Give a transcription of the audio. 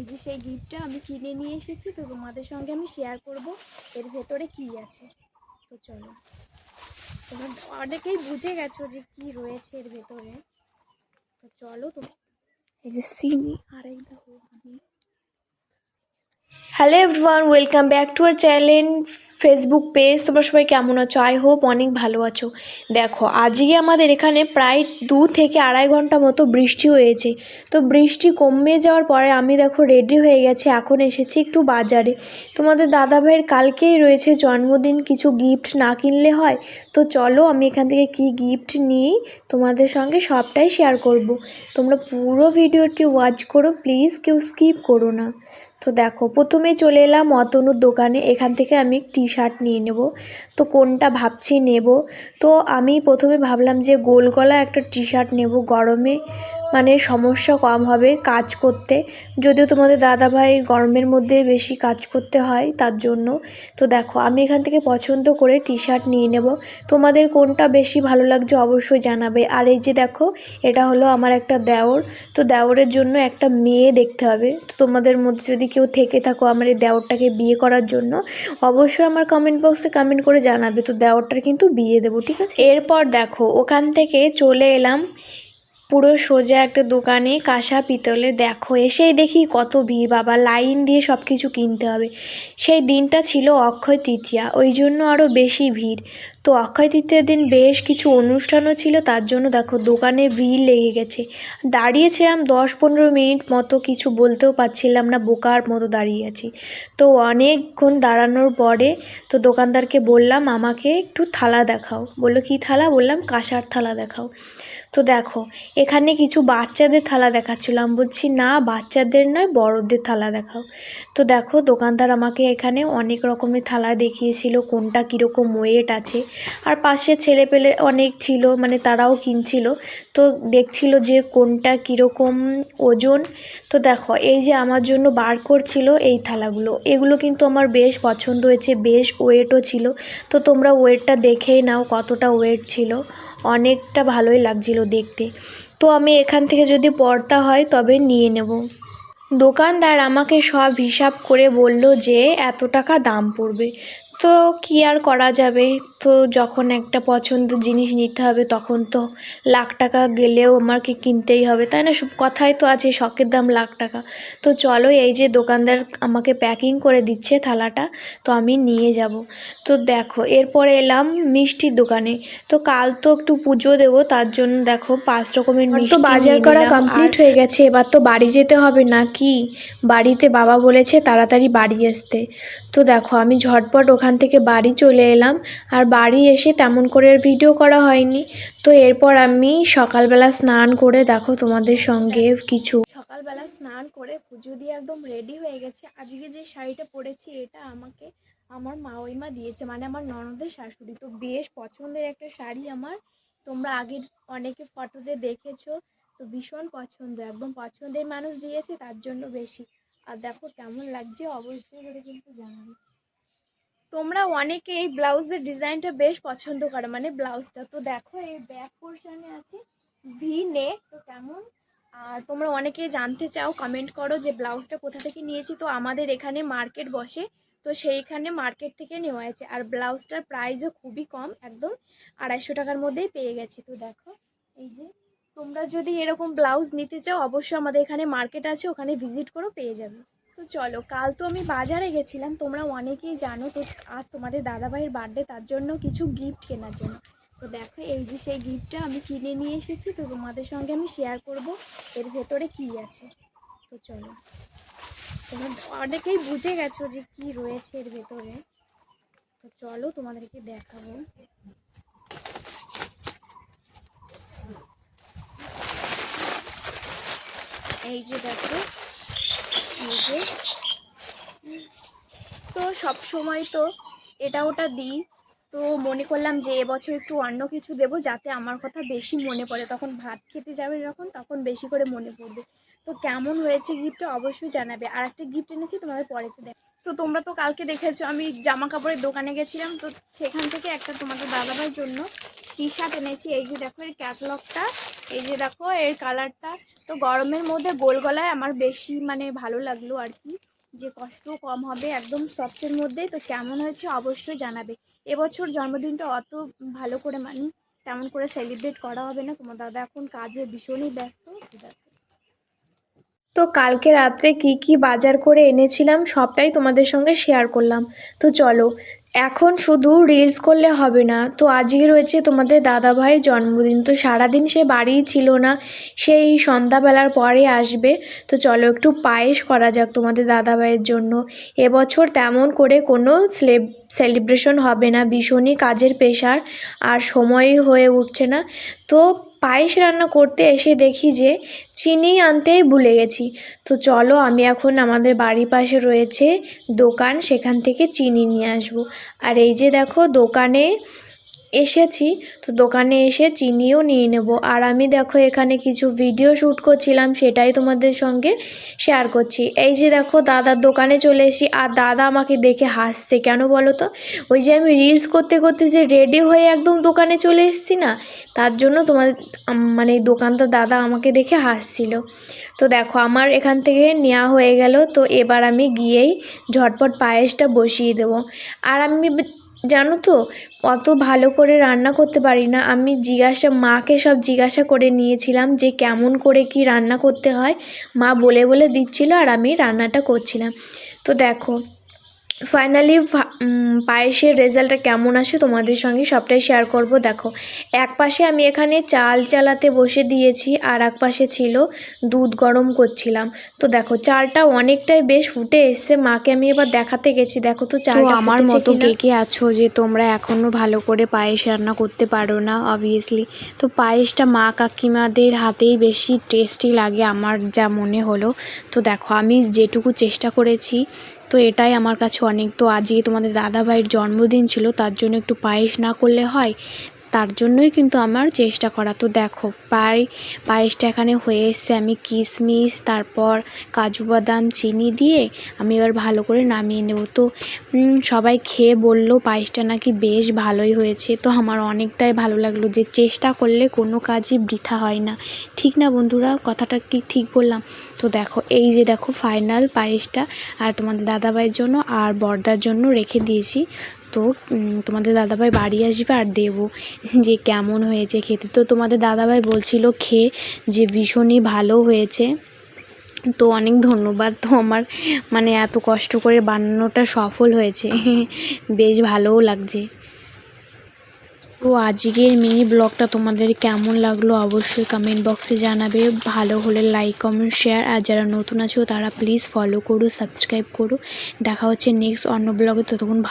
এই যে সেই গিফটটা আমি কিনে নিয়ে এসেছি, তো তোমাদের সঙ্গে আমি শেয়ার করব। এর ভেতরে কি আছে? তো চলো। তোমরা অনেকেই বুঝে গেছো যে কি রয়েছে এর ভেতরে। তো চলো তো এই যে সিনি আর এই দেখো আমি। Hello everyone welcome back to our channel Facebook page তোমরা সবাই কেমন আছো? আই হোপ অনেক ভালো আছো। দেখো, আজকে আমাদের এখানে প্রায় দু থেকে আড়াই ঘণ্টা মতো বৃষ্টি হয়েছে। তো বৃষ্টি কমে যাওয়ার পরে আমি দেখো রেডি হয়ে গেছি, এখন এসেছি একটু বাজারে। তোমাদের দাদা ভাইয়ের কালকেই রয়েছে জন্মদিন, কিছু গিফট না কিনলে হয়? তো চলো, আমি এখান থেকে কি গিফট নিই, তোমাদের সঙ্গে সবটাই শেয়ার করব। তোমরা পুরো ভিডিওটি ওয়াচ করো প্লিজ কেউ স্কিপ করো না। তো দেখো, প্রথমে চলে এলাম অতনুর দোকানে, এখান থেকে আমি টি শার্ট নিয়ে নেব। তো কোনটা ভাবছি নেব? তো আমি প্রথমে ভাবলাম যে গোল গলা একটা টি শার্ট নেব গরমে। মানে সমস্যা কম হবে কাজ করতে। যদিও তোমাদের দাদাভাই গরমের মধ্যে বেশি কাজ করতে হয় তার জন্য। তো দেখো, আমি এখান থেকে পছন্দ করে টি শার্ট নিয়ে নেব। তোমাদের কোনটা বেশি ভালো লাগছে অবশ্যই জানাবে। আর এই যে দেখো, এটা হলো আমার একটা দেওর। তো দেওরের জন্য একটা মেয়ে দেখতে হবে। তো তোমাদের মধ্যে যদি কেউ থেকে থাকো আমার এই দেওরটাকে বিয়ে করার জন্য, অবশ্যই আমার কমেন্ট বক্সে কমেন্ট করে জানাবে। তো দেওরটার কিন্তু বিয়ে দেবো, ঠিক আছে? এরপর দেখো, ওখান থেকে চলে এলাম পুরো সোজা একটা দোকানে কাঁসা পিতলের দেখো, এসেই দেখি কত ভিড়, বাবা। লাইন দিয়ে সব কিছু কিনতে হবে। সেই দিনটা ছিল অক্ষয় তৃতীয়া, ওই জন্য আরও বেশি ভিড়। তো অক্ষয় তৃতীয়ার দিন বেশ কিছু অনুষ্ঠানও ছিল, তার জন্য দেখো দোকানে ভিড় লেগে গেছে। দাঁড়িয়েছিলাম দশ পনেরো মিনিট মতো, কিছু বলতেও পারছিলাম না, বোকার মতো দাঁড়িয়ে আছি। তো অনেকক্ষণ দাঁড়ানোর পরে তো দোকানদারকে বললাম, আমাকে একটু থালা দেখাও। বলল, কী থালা? বললাম, কাঁসার থালা দেখাও। তো দেখো, এখানে কিছু বাচ্চাদের থালা দেখাচ্ছিলাম। বলছি, না, বাচ্চাদের নয়, বড়দের থালা দেখাও। তো দেখো, দোকানদার আমাকে এখানে অনেক রকমের থালা দেখিয়েছিল, কোনটা কীরকম ওয়েট আছে। আর পাশে ছেলে পেলে অনেক ছিল মানে তারাও কিনছিল। তো দেখছিল যে কোনটা কীরকম ওজন। তো দেখো, এই যে আমার জন্য বার করছিল এই থালাগুলো। এগুলো কিন্তু আমার বেশ পছন্দ হয়েছে, বেশ ওয়েটও ছিল। তো তোমরা ওয়েটটা দেখেই নাও কতটা ওয়েট ছিল। অনেকটা ভালোই লাগছিল দেখতে। তো আমি এখান থেকে যদি পর্দা হয় তবে নিয়ে নেব। দোকানদার আমাকে সব হিসাব করে বলল যে, এত টাকা দাম পড়বে। তো কী আর করা যাবে? তো যখন একটা পছন্দের জিনিস নিতে হবে তখন তো লাখ টাকা গেলেও আমাকে কিনতেই হবে তাই না? সব কথাই তো আছে শখের দাম লাখ টাকা। তো চলো এই যে দোকানদার আমাকে প্যাকিং করে দিচ্ছে থালাটা তো আমি নিয়ে যাব। তো দেখো এরপরে এলাম মিষ্টির দোকানে। তো কাল তো একটু পুজো দেবো তার জন্য দেখো পাঁচ রকমের মিষ্টি বাজার করা কমপ্লিট হয়ে গেছে এবার তো বাড়ি যেতে হবে না কি? বাড়িতে বাবা বলেছে তাড়াতাড়ি বাড়ি আসতে। তো দেখো আমি ঝটপট ওখান থেকে বাড়ি চলে এলাম। আর বাড়ি এসে তেমন করে ভিডিও করা হয়নি। তো এরপর আমি সকালবেলা স্নান করে, দেখো তোমাদের সঙ্গে কিছু সকালবেলা স্নান করে পুজো দিয়ে একদম রেডি হয়ে গেছে। আজকে যে শাড়িটা পরেছি, এটা আমাকে আমার মা ওইমা দিয়েছে মানে আমার ননদের শাশুড়ি। তো বেশ পছন্দের একটা শাড়ি আমার। তোমরা আগের অনেকে ফটোতে দেখেছ, তো ভীষণ পছন্দ, একদম পছন্দের মানুষ দিয়েছে, তার জন্য বেশি। আর দেখো কেমন লাগছে, অবশ্যই করে কিন্তু জানাবে। তোমরা অনেকে এই ব্লাউজের ডিজাইনটা বেশ পছন্দ করো মানে ব্লাউজটা। তো দেখো, এই ব্যাক পোর্শনে আছে ভি নে তো কেমন? আর তোমরা অনেকে জানতে চাও কমেন্ট করো যে ব্লাউজটা কোথা থেকে নিয়েছি। তো আমাদের এখানে মার্কেট বসে, তো সেইখানে মার্কেট থেকে নেওয়া হয়েছে। আর ব্লাউজটার প্রাইসও খুবই কম, একদম আড়াইশো টাকার মধ্যেই পেয়ে গেছি। তো দেখো, এই যে তোমরা যদি এরকম ব্লাউজ নিতে চাও, অবশ্যই আমাদের এখানে মার্কেট আছে, ওখানে ভিজিট করো, পেয়ে যাবে। তো চলো, কাল তো আমি বাজারে গেছিলাম, তোমরা অনেকেই জানো তো আজ তোমাদের দাদাভাইয়ের বার্থডে তার জন্য কিছু গিফট কেনার জন্য। তো দেখো, এই যে সেই গিফটটা আমি কিনে নিয়ে এসেছি, তো তোমাদের সঙ্গে আমি শেয়ার করব, এর ভেতরে কি আছে। তো চলো, তোমরা অনেকেই বুঝে গেছো যে কি রয়েছে এর ভেতরে। তো চলো, তোমাদেরকে দেখাবো। এই যে দেখো যে তো সব সময় তো এটা ওটা দিই। তো মনে করলাম যে এবছর একটু অন্য কিছু দেবো যাতে আমার কথা বেশি মনে পড়ে। তখন ভাত খেতে যাবে যখন, তখন বেশি করে মনে পড়বে। তো কেমন হয়েছে গিফটটা অবশ্যই জানাবে। আর একটা গিফট এনেছি, তোমাদের পরেতে দেখ তো তোমরা তো কালকে দেখেছ, আমি জামা কাপড়ের দোকানে গেছিলাম। তো সেখান থেকে একটা তোমাদের দাদাভাইয়ের জন্য টি শার্ট এনেছি। এই যে দেখো, এর ক্যাটলগটা এই যে দেখো, এর কালারটা তো গরমের মধ্যে গোল গলায় আমার বেশি মানে ভালো লাগল আর কি। যে কষ্ট কম হবে, একদম সফটের মধ্যে। তো কেমন হয়েছে অবশ্যই জানাবে। এবছর জন্মদিনটা অত ভালো করে মানে তেমন করে সেলিব্রেট করা হবে না। তোমার দাদা এখন কাজে ভীষণই ব্যস্ত। তো কালকে রাত্রে কি কি বাজার করে এনেছিলাম সবটাই তোমাদের সঙ্গে শেয়ার করলাম। তো চলো, এখন শুধু রিলস করলে হবে না, তো আজকে রয়েছে তোমাদের দাদা ভাইয়ের জন্মদিন। তো সারাদিন সে বাড়িই ছিল না, সেই সন্ধ্যাবেলার পরে আসবে। তো চলো একটু পায়েস করা যাক তোমাদের দাদা ভাইয়ের জন্য। এবছর তেমন করে কোনো স্লেব সেলিব্রেশন হবে না, ভীষণই কাজের পেশার, আর সময়ই হয়ে উঠছে না। তো পায়েস রান্না করতে এসে দেখি যে চিনি আনতেই ভুলে গেছি। তো চলো আমি এখন আমাদের বাড়ির পাশে রয়েছে দোকান, সেখান থেকে চিনি নিয়ে আসব। আর এই যে দেখো দোকানে এসেছি, তো দোকানে এসে চিনিও নিয়ে নেব। আর আমি দেখো এখানে কিছু ভিডিও শ্যুট করছিলাম, সেটাই তোমাদের সঙ্গে শেয়ার করছি। এই যে দেখো দাদার দোকানে চলে এসেছি, আর দাদা আমাকে দেখে হাসছে। কেন বলো তো? ওই যে আমি রিলস করতে করতে যে রেডি হয়ে একদম দোকানে চলে এসেছি না, তার জন্য তোমার মানে দোকানদার দাদা আমাকে দেখে হাসছিল। তো দেখো আমার এখান থেকে নেওয়া হয়ে গেল, তো এবার আমি গিয়েই ঝটপট পায়েসটা বসিয়ে দেবো। আর আমি জানো তো, অত ভালো করে রান্না করতে পারি না। আমি জিজ্ঞাসা, মাকে সব জিজ্ঞাসা করে নিয়েছিলাম যে কেমন করে কি রান্না করতে হয়। মা বলে বলে দিচ্ছিল আর আমি রান্নাটা করছিলাম। তো দেখো ফাইনালি পায়েসের রেজাল্টটা কেমন আসে তোমাদের সঙ্গে সবটাই শেয়ার করব। দেখো এক পাশে আমি এখানে চাল চালাতে বসে দিয়েছি আর এক পাশে ছিল দুধ গরম করছিলাম। তো দেখো চালটা অনেকটাই বেশ ফুটে এসছে মাকে আমি এবার দেখাতে গেছি। দেখো তো চাল আমার মতো। কে কে আছো যে তোমরা এখনও ভালো করে পায়েস রান্না করতে পারো না অবভিয়াসলি তো পায়েসটা মা কাকিমাদের হাতেই বেশি টেস্টি লাগে আমার যা মনে হলো। তো দেখো আমি যেটুকু চেষ্টা করেছি তো এটাই আমার কাছে অনেক। তো আজকে তোমাদের দাদা ভাইয়ের জন্মদিন ছিল, তার জন্য একটু পায়েস না করলে হয়। তার জন্যই কিন্তু আমার চেষ্টা করা। তো দেখো প্রায় পায়েসটা এখানে হয়ে এসছে। আমি কিশমিশ তারপর কাজু বাদাম, চিনি দিয়ে আমি এবার ভালো করে নামিয়ে নেব। তো সবাই খেয়ে বলল পায়েসটা নাকি বেশ ভালোই হয়েছে। তো আমার অনেকটাই ভালো লাগল যে চেষ্টা করলে কোনো কাজই বৃথা হয় না। ঠিক না বন্ধুরা? কথাটা কি ঠিক বললাম? তো দেখো, এই যে দেখো ফাইনাল পায়েসটা আর তোমাদের দাদাভাইয়ের জন্য আর বর্দার জন্য রেখে দিয়েছি। তো তোমাদের দাদাভাই বাড়ি আসবে আর দেবো। যে কেমন হয়েছে খেতে। তো তোমাদের দাদাভাই বলছিল খেয়ে যে ভীষণই ভালো হয়েছে। তো অনেক ধন্যবাদ। তো আমার মানে এত কষ্ট করে বানানোটা সফল হয়েছে। বেশ ভালোও লাগছে। তো আজকের মিনি ব্লগটা তোমাদের কেমন লাগল অবশ্যই কমেন্ট বক্সে জানাবে। ভালো হলে লাইক কমেন্ট শেয়ার আর যারা নতুন আছো তারা প্লিজ ফলো করো সাবস্ক্রাইব করো। দেখা হচ্ছে নেক্সট অন্য ব্লগে। ততক্ষণ ভালো